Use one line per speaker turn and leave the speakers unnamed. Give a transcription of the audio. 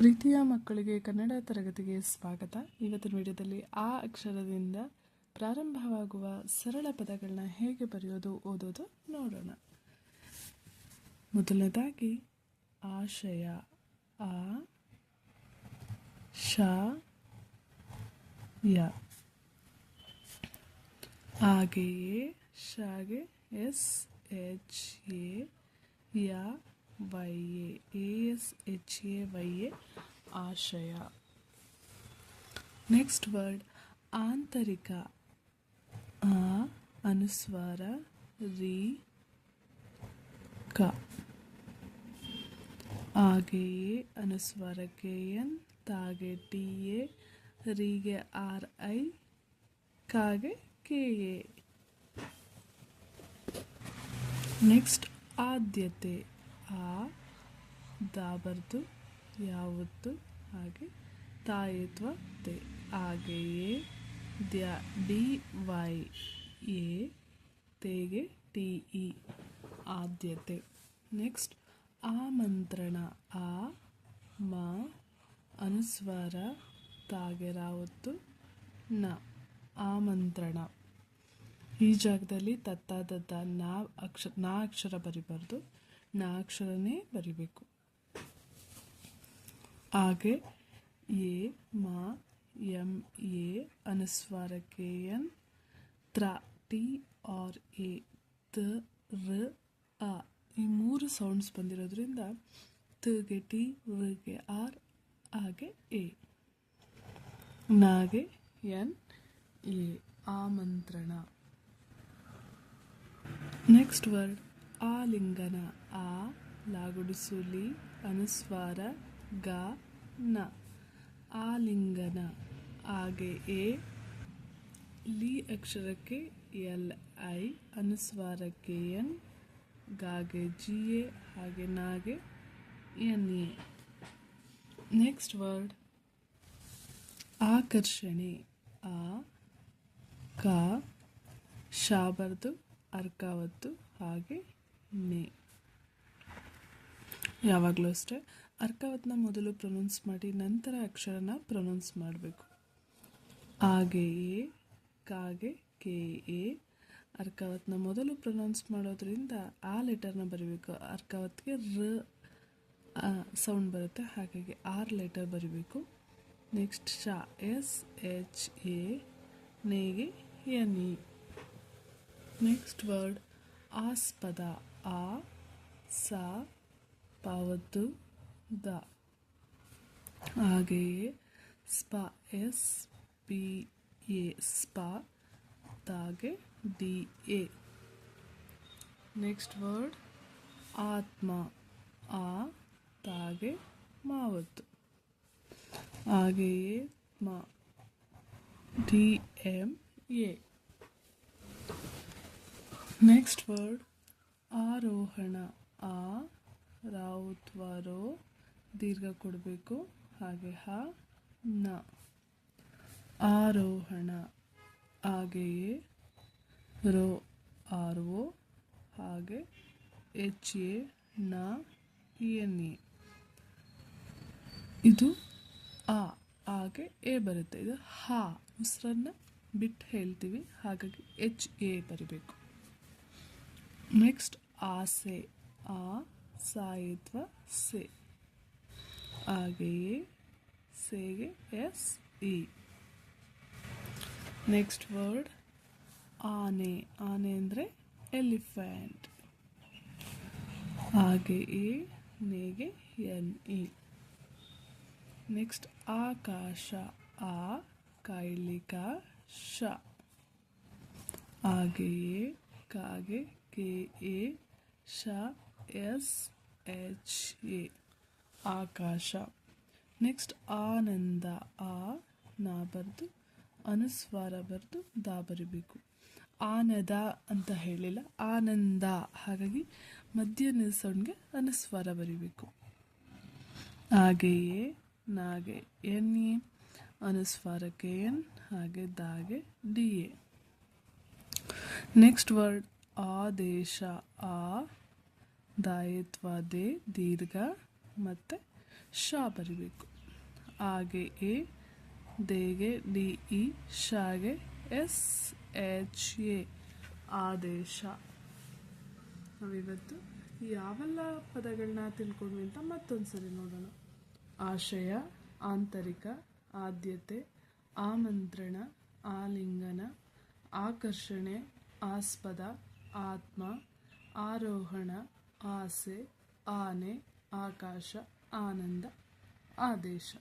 ಪ್ರೀತಿಯ ಮಕ್ಕಳಿಗೆ ಕನ್ನಡ ತರಗತಿಗೆ ಸ್ವಾಗತ. ಇವತ್ತಿನ ವಿಡಿಯೋದಲ್ಲಿ ಆ ಅಕ್ಷರದಿಂದ ಪ್ರಾರಂಭವಾಗುವ ಸರಳ ಪದಗಳನ್ನ ಹೇಗೆ ಬರೆಯೋದು, ಓದೋದು ನೋಡೋಣ. ಮೊದಲನೇದಾಗಿ ಆಶಯ, ಆ, ಶ, ಯ. ಹಾಗೆಯೇ, ಶಾಗೆ, ಎಸ್, ಎಚ್, ಎ, ಯ Y A S H A Y A ಆಶಯ ನೆಕ್ಸ್ಟ್ ವರ್ಡ್ ಆಂತರಿಕ ಆ ಅನುಸ್ವಾರ ರಿ ಕ ಹಾಗೆಯೇ ಅನುಸ್ವಾರಕ್ಕೆ ಎನ್ ತಾಗೆ ಟಿ ಎ ರಿಗೆ ಆರ್ ಐ ಕಾಗೆ ಕೆ ಎ ನೆಕ್ಸ್ಟ್ ಆದ್ಯತೆ ಆ ದಾಬರ್ದು ಯಾವತ್ತು ಹಾಗೆ ತಾಯಿತ್ವ ತೆ. ಹಾಗೆಯೇ ದ್ಯಾ, ಡಿ, ವೈ, ಎ, ತೇಗೆ, ಟಿ, ಇ, ಆದ್ಯತೆ. ನೆಕ್ಸ್ಟ್ ಆಮಂತ್ರಣ ಆ, ಮ, ಅನುಸ್ವಾರ ತಾಗೆ ರಾವತ್ತು ನ ಆಮಂತ್ರಣ ಈ ಜಾಗದಲ್ಲಿ ತತ್ತಾದದ್ದ ನಾ ಅಕ್ಷರ ನಾ ಅಕ್ಷರ ಬರಿಬಾರ್ದು. ನಾ ಅಕ್ಷರನೇ ಬರಿಬೇಕು. ಹಾಗೆ, ಎ, ಮಾ, ಎಂ, ಎ ಅನುಸ್ವಾರಕ್ಕೆ ಎನ್ ತ್ರ, ಟಿ, ಆರ್, ಎ, ತ, ರ, ಅ. ಈ ಮೂರು ಸೌಂಡ್ಸ್ ಬಂದಿರೋದ್ರಿಂದ ಗೆ ಟಿ ಗೆ ಆರ್ ಹಾಗೆ ಎ. ನಾಗೆ ಎನ್, ಎ ಆಮಂತ್ರಣ ನೆಕ್ಸ್ಟ್ ವರ್ಡ್ ಆಲಿಂಗನ ಆ, ಲಾಗುಡಿಸುಲಿ, ಅನುಸ್ವಾರ, ಗ, ನ. ಆಲಿಂಗನ ಆಗೆ ಎ, ಲಿ ಅಕ್ಷರಕ್ಕೆ ಎಲ್, ಐ, ಅನುಸ್ವಾರಕ್ಕೆ ಎನ್, ಗಾಗೆ ಜಿ, ಎ, ಹಾಗೆ ನಾಗೆ ಎನ್, ಎ. ನೆಕ್ಸ್ಟ್ ವರ್ಡ್ ಆಕರ್ಷಣೆ. ಆ, ಕ ಶಾಬರ್ದು ಅರ್ಕಾವತ್ತು ಹಾಗೆ ನೆ ಯಾವಾಗಲೂ ಅಷ್ಟೇ, ಅರ್ಕಾವತ್ನ ಮೊದಲು ಪ್ರೊನೌನ್ಸ್ ಮಾಡಿ, ನಂತರ ಅಕ್ಷರನ ಪ್ರೊನೌನ್ಸ್ ಮಾಡಬೇಕು. ಹಾಗೆಯೇ ಕಾಗೆ ಕೆ, ಎ. ಅರ್ಕಾವತ್ನ ಮೊದಲು ಪ್ರೊನೌನ್ಸ್ ಮಾಡೋದ್ರಿಂದ ಆ ಲೆಟರ್ನ ಬರೀಬೇಕು. ಅರ್ಕಾವತ್ಗೆ ರ ಸೌಂಡ್ ಬರುತ್ತೆ. ಹಾಗಾಗಿ ಆರ್ ಲೆಟರ್ ಬರೀಬೇಕು. ನೆಕ್ಸ್ಟ್ ಶಾ, ಎಸ್, ಎಚ್, ಎ, ನೇಗೆ, ಎನ್, ಇ. ನೆಕ್ಸ್ಟ್ ವರ್ಡ್, ಆಸ್ಪದ. ಆ ಸ ಪಾವತ್ತು ದ ಹಾಗೆಯೇ ಸ್ಪ ಎಸ್ ಪಿ ಎ ಸ್ಪ ತಾಗೆ ಡಿ ಎ ನೆಕ್ಸ್ಟ್ ವರ್ಡ್ ಆತ್ಮ ಆ ತಾಗೆ ಮಾವತ್ತು ಹಾಗೆಯೇ ಮ D M A next word ಆರೋಹಣ ಆ ರಾವುತ್ವರೋ ದೀರ್ಘ ಕೊಡಬೇಕು. ಹಾಗೆ ಹ, ನ. ಆರೋಹಣ ಹಾಗೆಯೇ ರೋ ಆರ್ ಒ ಹಾಗೆ ಎಚ್, ಎ, ನ ಎನ್, ಎ. ಇದು ಆ, ಹಾಗೆ ಎ ಬರುತ್ತೆ. ಇದು ಹಾ, ಉಸಿರನ್ನ ಬಿಟ್ಟು ಹೇಳ್ತೀವಿ. ಹಾಗಾಗಿ ಎಚ್, ಎ ಬರಿಬೇಕು. ನೆಕ್ಸ್ಟ್ ಆಸೆ ಆ, ಸಾಯಿತ್ವ, ಸೆ. ಹಾಗೆಯೇ, ಸೇಗೆ, ಎಸ್, ಇ. ನೆಕ್ಸ್ಟ್ ವರ್ಡ್ ಆನೆ. ಆನೆ ಅಂದರೆ ಎಲಿಫೆಂಟ್ ಹಾಗೆಯೇ, ನೇಗೆ, ಎನ್, ಇ. ನೆಕ್ಸ್ಟ್ ಆಕಾಶ. ಆ, ಕೈಲಿಕ, ಶ. ಹಾಗೆಯೇ, ಕಾಗೆ ಕೆ ಎ ಶ ಎಸ್ ಎಚ್ ಎ ಆಕಾಶ ನೆಕ್ಸ್ಟ್ ಆನಂದ ಆ ನಾ ಬರೆದು ಅನುಸ್ವಾರ ಬರೆದು ದಾ ಬರಿಬೇಕು ಆನದ ಅಂತ ಹೇಳಿಲ್ಲ. ಆನಂದ ಹಾಗಾಗಿ ಮಧ್ಯ ನಿಲ್ಸೋಣ್ಗೆ ಅನುಸ್ವಾರ ಬರಿಬೇಕು ಹಾಗೆಯೇ ನಾಗೆ ಎನ್, ಎ. ಅನುಸ್ವಾರಕ್ಕೆ ಎನ್, ಹಾಗೆ ದಾಗೆ ಡಿ, ಎ. ನೆಕ್ಸ್ಟ್ ವರ್ಡ್ ಆದೇಶ ಆ ದಾಯಿತ್ವ ದೇ ದೀರ್ಘ ಮತ್ತು ಶ ಬರಿಬೇಕು. ಹಾಗೆ ಎ, ದೇಗೆ ಡಿ, ಇ, ಶಾಗೆ ಎಸ್, ಎಚ್, ಎ ಆದೇಶ. ನಾವಿವತ್ತು ಯಾವೆಲ್ಲ ಪದಗಳನ್ನ ತಿಳ್ಕೊಂಡ್ವಿ ಅಂತ ಮತ್ತೊಂದು ಸರಿ ನೋಡೋಣ. ಆಶಯ, ಆಂತರಿಕ, ಆದ್ಯತೆ, ಆಮಂತ್ರಣ, ಆಲಿಂಗನ, ಆಕರ್ಷಣೆ, ಆಸ್ಪದ ಆತ್ಮ ಆರೋಹಣ ಆಸೆ ಆನೆ ಆಕಾಶ ಆನಂದ ಆದೇಶ.